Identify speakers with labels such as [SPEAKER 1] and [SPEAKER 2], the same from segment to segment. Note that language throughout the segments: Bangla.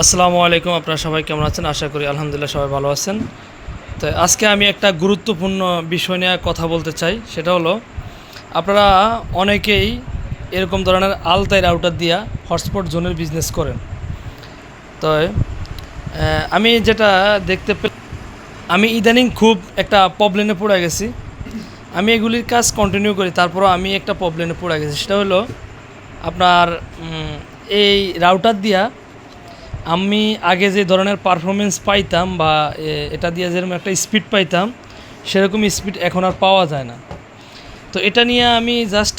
[SPEAKER 1] আসসালামু আলাইকুম, আপনারা সবাই কেমন আছেন? আশা করি আলহামদুলিল্লাহ সবাই ভালো আছেন। তো আজকে আমি একটা গুরুত্বপূর্ণ বিষয় নিয়ে কথা বলতে চাই, সেটা হলো, আপনারা অনেকেই এরকম ধরনের আলতাই রাউটার দিয়া হটস্পট জোনের বিজনেস করেন। তো আমি যেটা দেখতে আমি ইদানিং খুব একটা প্রবলেমে পড়ে গেছি। আমি এগুলির কাজ কন্টিনিউ করি, তারপরও আমি একটা প্রবলেমে পড়ে গেছি, সেটা হলো, আপনার এই রাউটার দিয়া আমি আগে যে ধরনের পারফরমেন্স পাইতাম বা এটা দিয়ে যেরকম একটা স্পিড পাইতাম, সেরকম স্পিড এখন আর পাওয়া যায় না। তো এটা নিয়ে আমি জাস্ট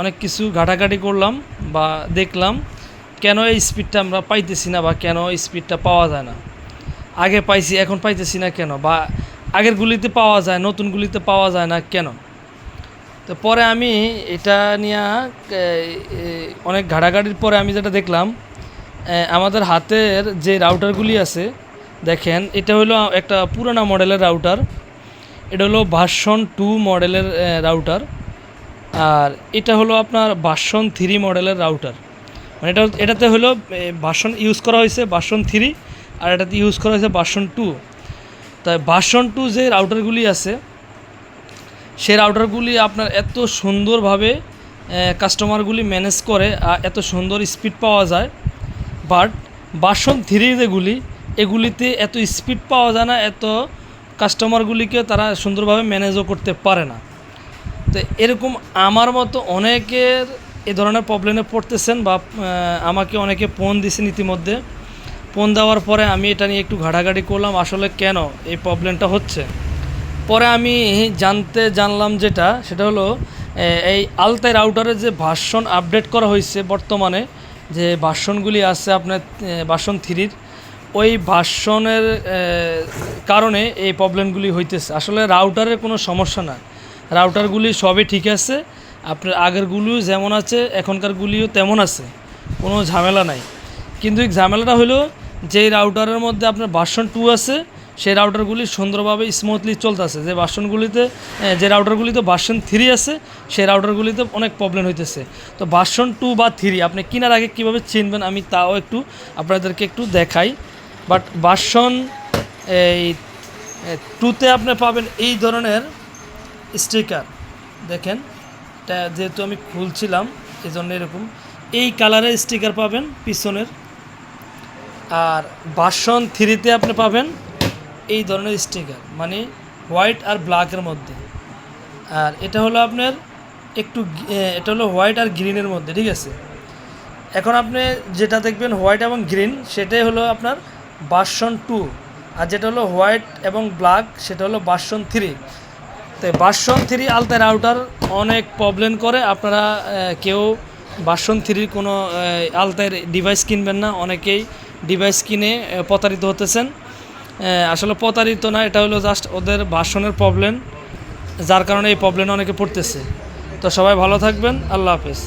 [SPEAKER 1] অনেক কিছু ঘাটাঘাটি করলাম বা দেখলাম, কেন এই স্পিডটা আমরা পাইতেছি না বা কেন এই স্পিডটা পাওয়া যায় না? আগে পাইছি, এখন পাইতেছি না কেন? বা আগের গুলিতে পাওয়া যায়, নতুন গুলিতে পাওয়া যায় না কেন? তো পরে আমি এটা নিয়ে অনেক ঘাটাঘাটির পরে আমি যেটা দেখলাম আমাদের হাতের যে রাউটারগুলি আছে, দেখেন, এটা হলো একটা পুরানা মডেলের রাউটার এটা হলো ভার্সন টু মডেলের রাউটার আর এটা হলো আপনার ভার্সন থ্রি মডেলের রাউটার মানে এটা এটাতে হলো ভার্সন ইউজ করা হয়েছে ভার্সন থ্রি আর এটাতে ইউজ করা হয়েছে ভার্সন টু তাই ভার্সন টু যে রাউটারগুলি আছে সেই রাউটারগুলি আপনার এত সুন্দরভাবে কাস্টমারগুলি ম্যানেজ করে, আর এত সুন্দর স্পিড পাওয়া যায় বাট বাসন থ্রি যেগুলি এগুলিতে এত স্পিড পাওয়া যায় না, এত কাস্টমারগুলিকে তারা সুন্দরভাবে ম্যানেজও করতে পারে না। তো এরকম আমার মতো অনেকের এ ধরনের প্রবলেমে পড়তেছেন বা আমাকে অনেকে ফোন দিয়েছেন ইতিমধ্যে। ফোন দেওয়ার পরে আমি এটা নিয়ে একটু ঘাটাঘাটি করলাম, আসলে কেন এই প্রবলেমটা হচ্ছে? পরে আমি জানতে জানলাম যেটা, সেটা হলো এই আলতাই রাউটারের যে ভার্সন আপডেট করা হয়েছে বর্তমানে যে ভার্সনগুলি আছে আপনার ভার্সন থ্রির, ওই ভার্সনের কারণে এই প্রবলেমগুলি হইতেছে। আসলে রাউটারের কোনো সমস্যা না। রাউটারগুলি সবই ঠিক আছে। আপনার আগেরগুলিও যেমন আছে, এখনকারগুলিও তেমন আছে। কোনো ঝামেলা নাই। কিন্তু এই ঝামেলাটা হলো, যেই রাউটারের মধ্যে আপনার ভার্সন টু আছে সেই রাউটারগুলি সুন্দরভাবে স্মুথলি চলতেছে। যে ভার্সনগুলিতে এ, যে রাউটারগুলিতে ভার্সন থ্রি আছে সেই রাউটারগুলিতে অনেক প্রবলেম হইতেছে। তো ভার্সন টু বা থ্রি আপনি কেনার আগে কীভাবে চিনবেন আমি তাও একটু আপনাদেরকে একটু দেখাই। বাট ভার্সন এই টুতে আপনি পাবেন এই ধরনের স্টিকার দেখেন যেহেতু আমি খুলছিলাম এই জন্য এরকম। এই কালারের স্টিকার পাবেন পিছনের। আর ভার্সন থ্রিতে আপনি পাবেন এই ধরনের স্টিকার মানে হোয়াইট আর ব্ল্যাকের মধ্যে। আর এটা হলো আপনার একটু এটা হলো হোয়াইট আর গ্রিনের মধ্যে, ঠিক আছে? এখন আপনি যেটা দেখবেন হোয়াইট এবং গ্রিন সেটাই হলো আপনার ভার্সন টু আর যেটা হলো হোয়াইট এবং ব্ল্যাক সেটা হলো ভার্সন থ্রি তো ভার্সন থ্রি আলতার রাউটার অনেক প্রবলেম করে। আপনারা কেউ ভার্সন থ্রির কোনো আলতার ডিভাইস কিনবেন না। অনেকেই ডিভাইস কিনে প্রতারিত হতেছেন। আসলে প্রতারিত না, এটা হলো জাস্ট ওদের ভাষণের প্রবলেম যার কারণে এই প্রবলেমে অনেকে পড়তেছে। তো সবাই ভালো থাকবেন, আল্লাহ হাফেজ।